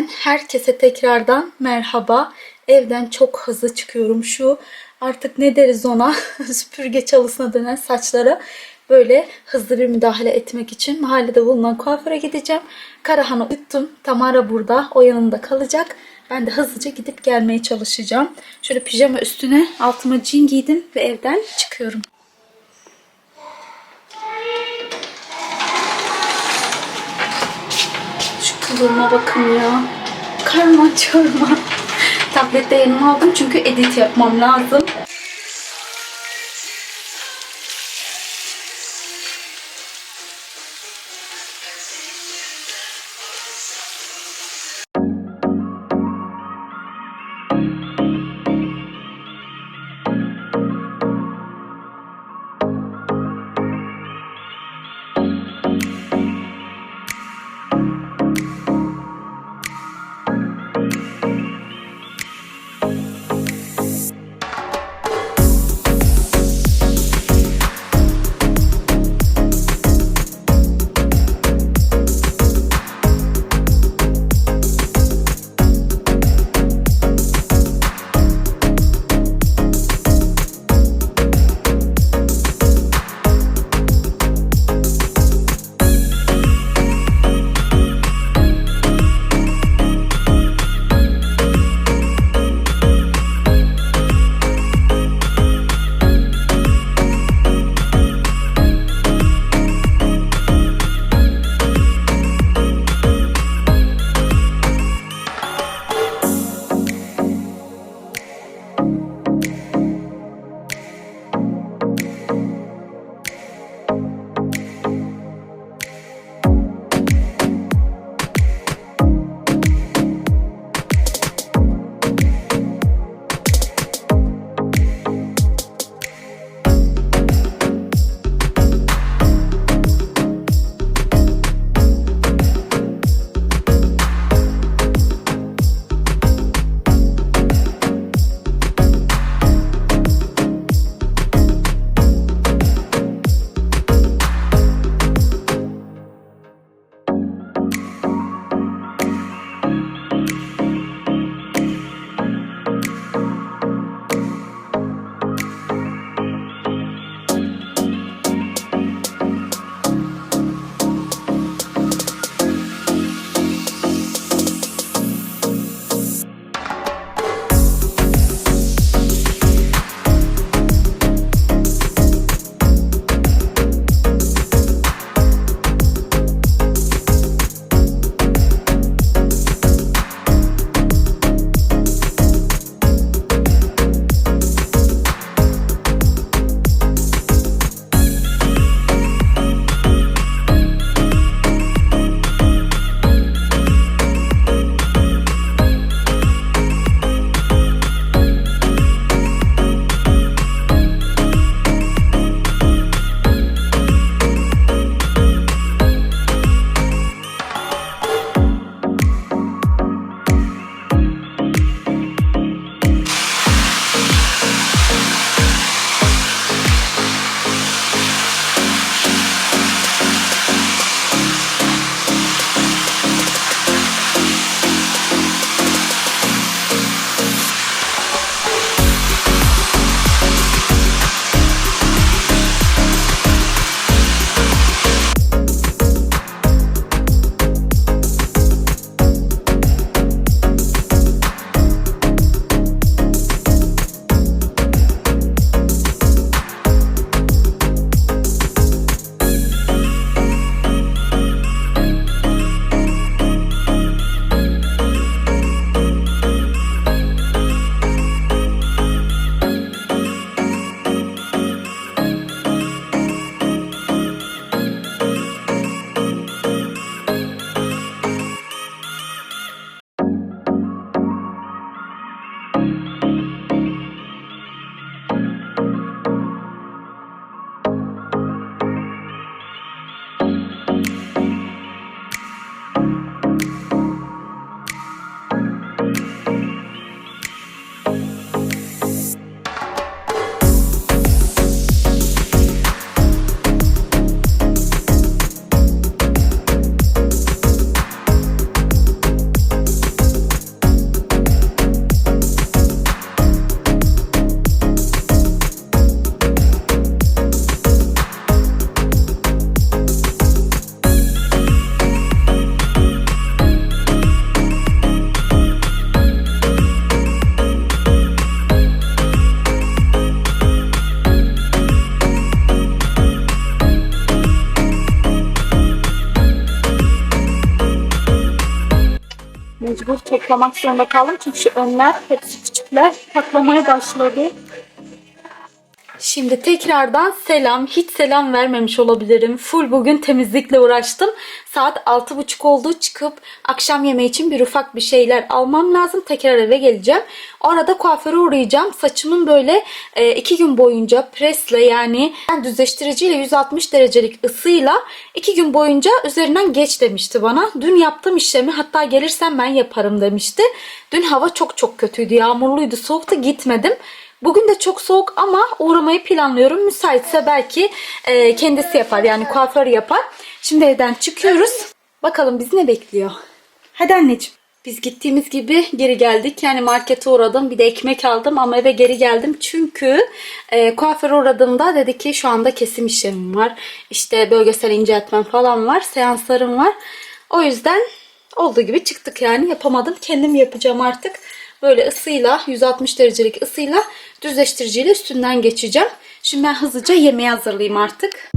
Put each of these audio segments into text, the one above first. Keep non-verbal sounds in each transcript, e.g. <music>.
Günden herkese tekrardan merhaba. Evden çok hızlı çıkıyorum. Şu artık ne deriz ona <laughs> süpürge çalısına dönen saçlara böyle hızlı bir müdahale etmek için mahallede bulunan kuaföre gideceğim. Karahan'ı uyuttum. Tamara burada. O yanında kalacak. Ben de hızlıca gidip gelmeye çalışacağım. Şöyle pijama üstüne altıma jean giydim ve evden çıkıyorum. Şu kılığıma bakın ya. Karma çorma. <laughs> Tablette yanıma aldım çünkü edit yapmam lazım. Toplamak zorunda kaldım. Çünkü önler hepsi küçükler patlamaya başladı. Şimdi tekrardan selam. Hiç selam vermemiş olabilirim. Full bugün temizlikle uğraştım. Saat 6.30 oldu. Çıkıp akşam yemeği için bir ufak bir şeyler almam lazım. Tekrar eve geleceğim. Orada kuaföre uğrayacağım. Saçımın böyle e, iki gün boyunca presle yani düzleştiriciyle 160 derecelik ısıyla iki gün boyunca üzerinden geç demişti bana. Dün yaptığım işlemi hatta gelirsen ben yaparım demişti. Dün hava çok çok kötüydü. Yağmurluydu, soğuktu. Gitmedim. Bugün de çok soğuk ama uğramayı planlıyorum. Müsaitse belki e, kendisi yapar yani kuaför yapar. Şimdi evden çıkıyoruz. Bakalım bizi ne bekliyor. Hadi anneciğim. Biz gittiğimiz gibi geri geldik. Yani markete uğradım. Bir de ekmek aldım ama eve geri geldim. Çünkü e, kuaföre uğradığımda dedi ki şu anda kesim işlemim var. İşte bölgesel inceltmem falan var. Seanslarım var. O yüzden olduğu gibi çıktık yani. Yapamadım. Kendim yapacağım artık böyle ısıyla 160 derecelik ısıyla düzleştiriciyle üstünden geçeceğim. Şimdi ben hızlıca yemeği hazırlayayım artık.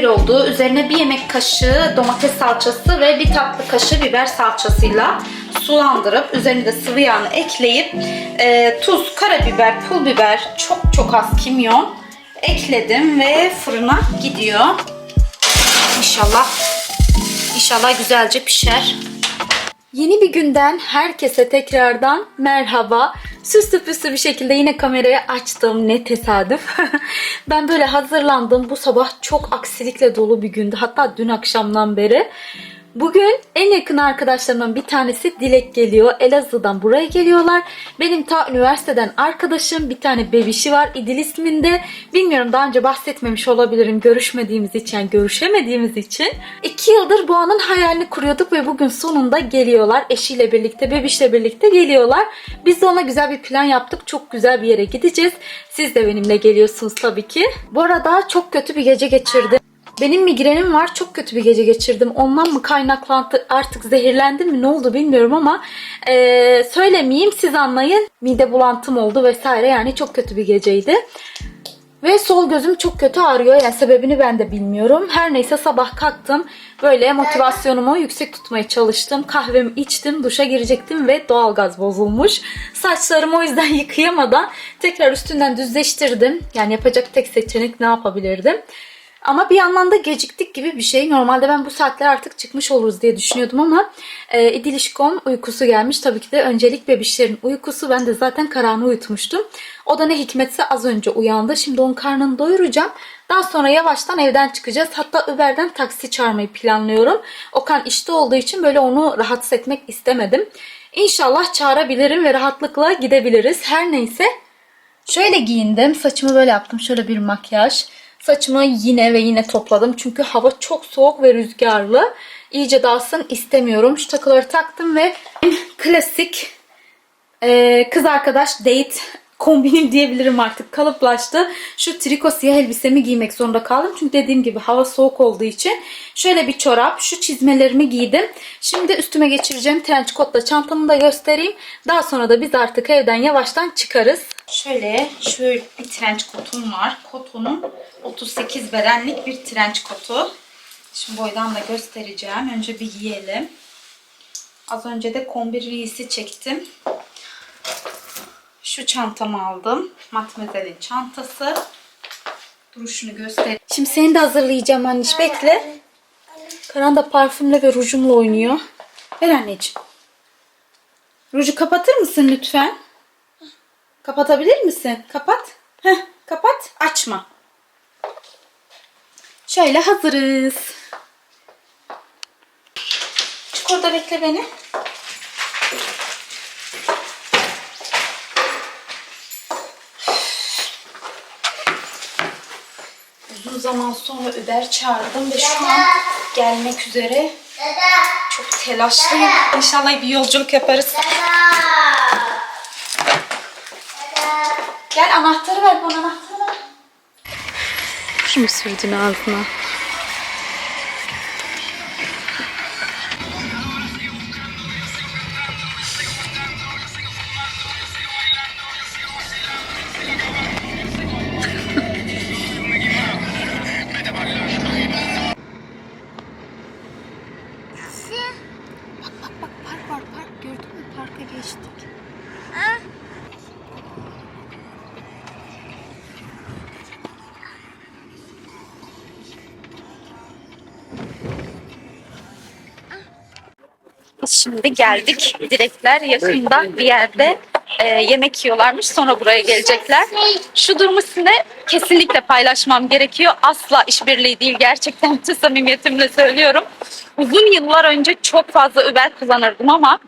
Şöyle oldu. Üzerine bir yemek kaşığı domates salçası ve bir tatlı kaşığı biber salçasıyla sulandırıp üzerine de sıvı yağını ekleyip e, tuz, karabiber, pul biber, çok çok az kimyon ekledim ve fırına gidiyor. İnşallah inşallah güzelce pişer. Yeni bir günden herkese tekrardan merhaba. Süslü püslü bir şekilde yine kamerayı açtım. Ne tesadüf. <laughs> ben böyle hazırlandım. Bu sabah çok aksilikle dolu bir gündü. Hatta dün akşamdan beri. Bugün en yakın arkadaşlarımdan bir tanesi Dilek geliyor. Elazığ'dan buraya geliyorlar. Benim ta üniversiteden arkadaşım bir tane bebişi var İdil isminde. Bilmiyorum daha önce bahsetmemiş olabilirim görüşmediğimiz için, yani görüşemediğimiz için. İki yıldır bu anın hayalini kuruyorduk ve bugün sonunda geliyorlar. Eşiyle birlikte, bebişle birlikte geliyorlar. Biz de ona güzel bir plan yaptık. Çok güzel bir yere gideceğiz. Siz de benimle geliyorsunuz tabii ki. Bu arada çok kötü bir gece geçirdim. Benim migrenim var. Çok kötü bir gece geçirdim. Ondan mı kaynaklandı artık zehirlendim mi ne oldu bilmiyorum ama e, söylemeyeyim siz anlayın. Mide bulantım oldu vesaire yani çok kötü bir geceydi. Ve sol gözüm çok kötü ağrıyor. Yani sebebini ben de bilmiyorum. Her neyse sabah kalktım. Böyle motivasyonumu yüksek tutmaya çalıştım. Kahvemi içtim, duşa girecektim ve doğalgaz bozulmuş. Saçlarımı o yüzden <laughs> yıkayamadan tekrar üstünden düzleştirdim. Yani yapacak tek seçenek ne yapabilirdim? Ama bir yandan da geciktik gibi bir şey. Normalde ben bu saatler artık çıkmış oluruz diye düşünüyordum ama e, İdilişkom uykusu gelmiş. Tabii ki de öncelik bebişlerin uykusu. Ben de zaten Karan'ı uyutmuştum. O da ne hikmetse az önce uyandı. Şimdi onun karnını doyuracağım. Daha sonra yavaştan evden çıkacağız. Hatta Uber'den taksi çağırmayı planlıyorum. Okan işte olduğu için böyle onu rahatsız etmek istemedim. İnşallah çağırabilirim ve rahatlıkla gidebiliriz. Her neyse Şöyle giyindim. Saçımı böyle yaptım. Şöyle bir makyaj. Saçımı yine ve yine topladım. Çünkü hava çok soğuk ve rüzgarlı. İyice dağılsın istemiyorum. Şu takıları taktım ve klasik e, kız arkadaş date kombinim <laughs> diyebilirim artık kalıplaştı. Şu triko siyah elbisemi giymek zorunda kaldım. Çünkü dediğim gibi hava soğuk olduğu için. Şöyle bir çorap, şu çizmelerimi giydim. Şimdi üstüme geçireceğim trench coatla çantamı da göstereyim. Daha sonra da biz artık evden yavaştan çıkarız. Şöyle şöyle bir trench coat'um var. Kotonun 38 bedenlik bir trench coat'u. Şimdi boydan da göstereceğim. Önce bir giyelim. Az önce de kombi reisi çektim. Şu çantamı aldım. Matmazel'in çantası. Duruşunu göster. Şimdi seni de hazırlayacağım anneş. Bekle. Karan da parfümle ve rujumla oynuyor. Ver anneciğim. Ruju kapatır mısın lütfen? Kapatabilir misin? Kapat. Heh, kapat. Açma. Şöyle hazırız. Çık orada bekle beni. Uzun zaman sonra Uber çağırdım ve şu an gelmek üzere. Çok telaşlıyım. İnşallah bir yolculuk yaparız. Gel anahtarı ver bana anahtarı ver. Şunu sürdün ağzına. Şimdi geldik. Direkler yakında bir yerde e, yemek yiyorlarmış. Sonra buraya gelecekler. Şu durumu sizinle kesinlikle paylaşmam gerekiyor. Asla işbirliği değil. Gerçekten tüm samimiyetimle söylüyorum. Uzun yıllar önce çok fazla Uber kullanırdım ama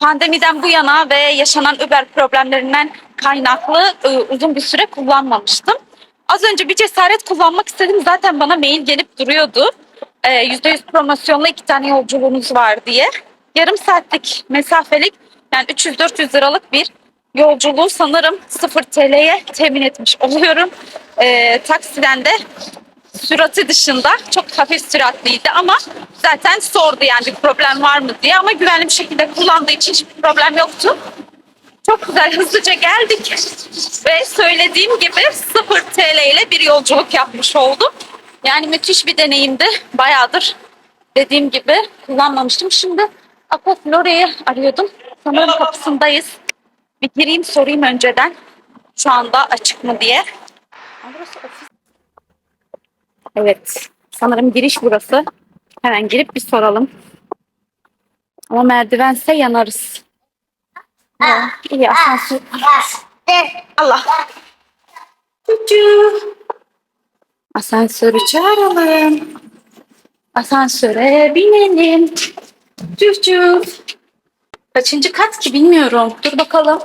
pandemiden bu yana ve yaşanan Uber problemlerinden kaynaklı e, uzun bir süre kullanmamıştım. Az önce bir cesaret kullanmak istedim. Zaten bana mail gelip duruyordu. Ee, %100 promosyonla iki tane yolculuğunuz var diye. Yarım saatlik mesafelik yani 300-400 liralık bir yolculuğu sanırım 0 TL'ye temin etmiş oluyorum. Ee, taksiden de sürati dışında çok hafif süratliydi ama zaten sordu yani bir problem var mı diye ama güvenli bir şekilde kullandığı için hiçbir problem yoktu. Çok güzel hızlıca geldik ve söylediğim gibi 0 TL ile bir yolculuk yapmış oldum. Yani müthiş bir deneyimdi. Bayağıdır dediğim gibi kullanmamıştım. Şimdi Aqua Flora'yı arıyordum. Sanırım kapısındayız. Bir gireyim sorayım önceden. Şu anda açık mı diye. Evet. Sanırım giriş burası. Hemen girip bir soralım. Ama merdivense yanarız. Ya, iyi asansör. Allah. Cucu. Asansörü çağıralım. Asansöre binelim. Cucu. Kaçıncı kat ki bilmiyorum. Dur bakalım.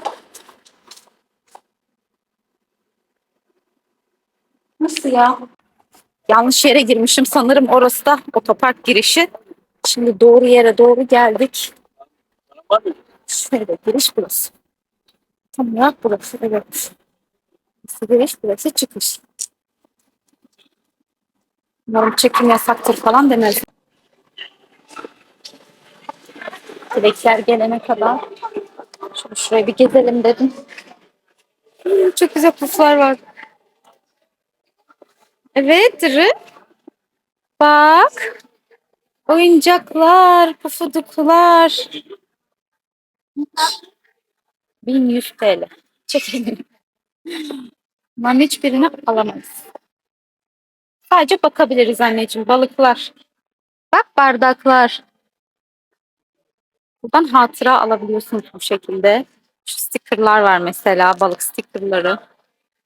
Nasıl ya? Yanlış yere girmişim sanırım orası da otopark girişi. Şimdi doğru yere doğru geldik. Şöyle giriş burası. Tam olarak burası evet. Burası giriş burası çıkış. Umarım çekim yasaktır falan demez. Dilekler gelene kadar şöyle şuraya bir gezelim dedim. Çok güzel puflar var. Evet Dırı. Bak. Oyuncaklar, pufuduklar. 1100 TL. Çekelim. Bunların hiçbirini alamayız. Sadece bakabiliriz anneciğim. Balıklar. Bak bardaklar. Buradan hatıra alabiliyorsunuz bu şekilde. Şu stickerlar var mesela. Balık stickerları.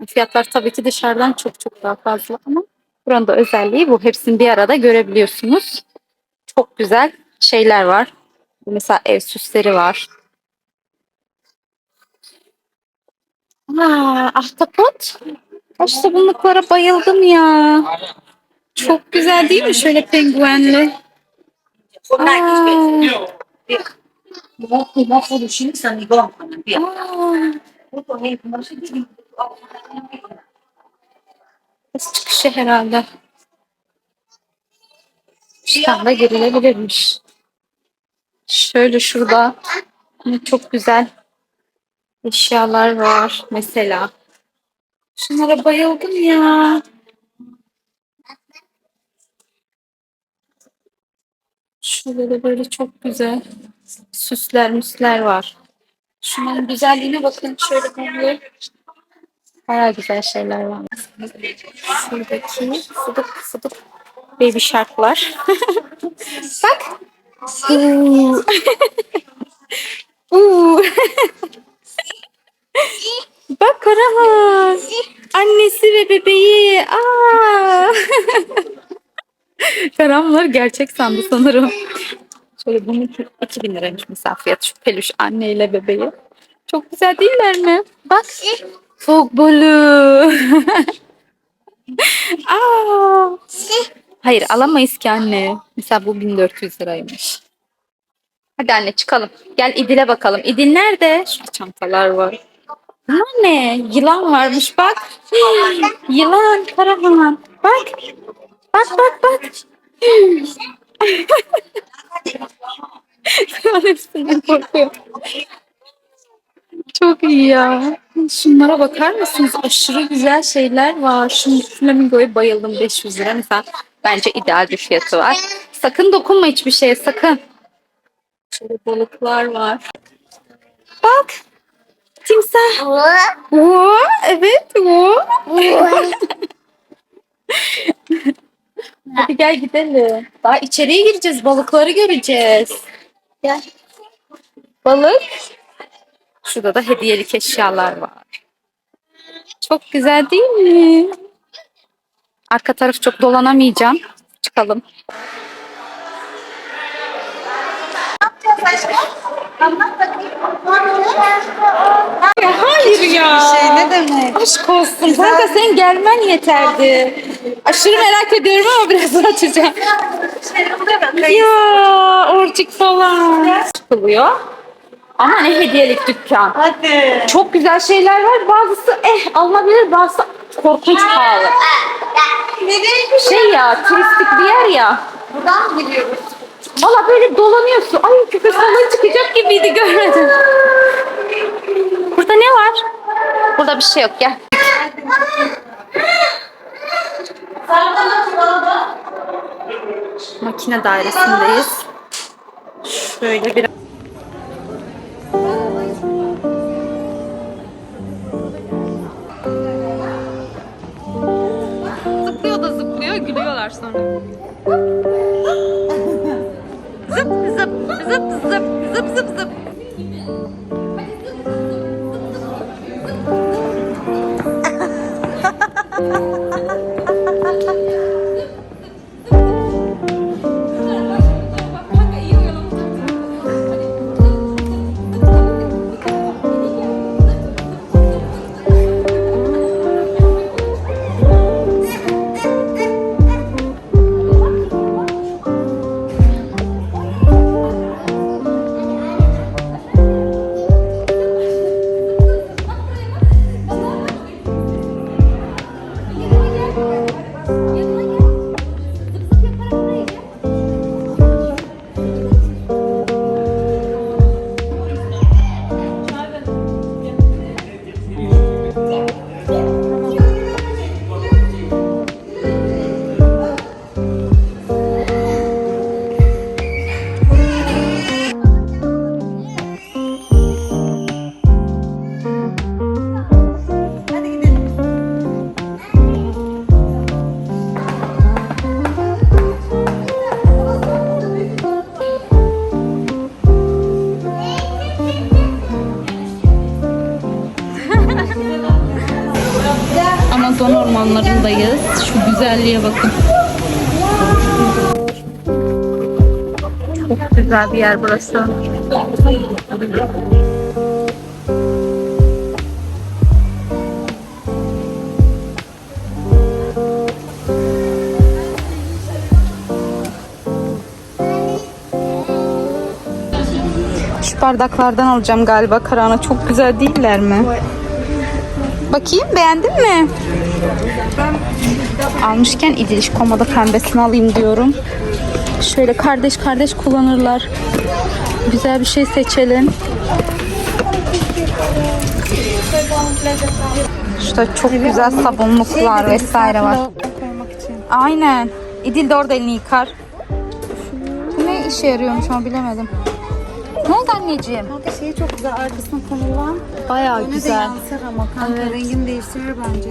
Fiyatlar tabii ki dışarıdan çok çok daha fazla ama buranın da özelliği bu. Hepsini bir arada görebiliyorsunuz. Çok güzel şeyler var. Mesela ev süsleri var. Aa, ahtapot. İşte bunluklara bayıldım ya. Çok güzel değil mi? Şöyle penguenli. Aa, Một tuần này nó sẽ đi kız çıkışı herhalde. Şuradan da girilebilirmiş. Şöyle şurada yine çok güzel eşyalar var mesela. Şunlara bayıldım ya. Şurada da böyle çok güzel süsler müsler var. Şunların güzelliğine bakın şöyle böyle. Bayağı güzel şeyler var. Şuradaki fıdık fıdık baby sharklar. <laughs> Bak. Uuu. <laughs> <laughs> Bak Karahan. Annesi ve bebeği. Aa. Karamlar gerçek sandı sanırım. Şöyle bunun 2000 liraymış mesela fiyatı şu peluş anneyle bebeği. Çok güzel değiller mi? Bak. Fok balığı. <laughs> Aa. Hayır alamayız ki anne. Mesela bu 1400 liraymış. Hadi anne çıkalım. Gel İdil'e bakalım. İdil nerede? Şu çantalar var. Bunlar ne? Yılan varmış bak. Hii, Yılan karahan. Bak. Bak bak bak. <laughs> Şu hepsinden korkuyorum. Çok iyi ya. Şunlara bakar mısınız? Aşırı güzel şeyler var. Şu flamingoya bayıldım 500 lira. Mesela bence ideal bir fiyatı var. Sakın dokunma hiçbir şeye sakın. Şöyle balıklar var. Bak. Timsah. Oo, evet. Oo. <laughs> Hadi gel gidelim. Daha içeriye gireceğiz. Balıkları göreceğiz. Gel. Balık. Şurada da hediyelik eşyalar var. Çok güzel değil mi? Arka taraf çok dolanamayacağım. Çıkalım. Ya hayır ya. şey ne demek? Aşk olsun. Kanka sen gelmen yeterdi. Aşırı merak ediyorum ama biraz açacağım. Ya orcik falan. Çıkılıyor. Ama ne hediyelik dükkan. Hadi. Çok güzel şeyler var. Bazısı eh alınabilir, bazısı korkunç pahalı. Şey ya, turistik bir yer ya. Buradan mı gidiyoruz? Valla böyle dolanıyorsun. Ay köpek balığı çıkacak gibiydi görmedim. Burada ne var? Burada bir şey yok gel. Makine dairesindeyiz. Şöyle bir Zıplıyor da zıplıyor, gülüyorlar sonra. Zıp zıp zıp zıp zıp zıp. apartmanlarındayız. Şu güzelliğe bakın. Çok güzel bir yer burası. Şu bardaklardan alacağım galiba Karana. Çok güzel değiller mi? Bakayım beğendin mi? Almışken İdiliş Komada pembesini alayım diyorum. Şöyle kardeş kardeş kullanırlar. Güzel bir şey seçelim. Şurada çok güzel sabunluklar vesaire var. Aynen. İdil de orada elini yıkar. Bu ne işe yarıyormuş ama bilemedim. Ne oldu anneciğim? Kanka şeyi çok güzel arkasına konulan. Bayağı Öne de güzel. yansır ama kanka rengini değiştirir bence.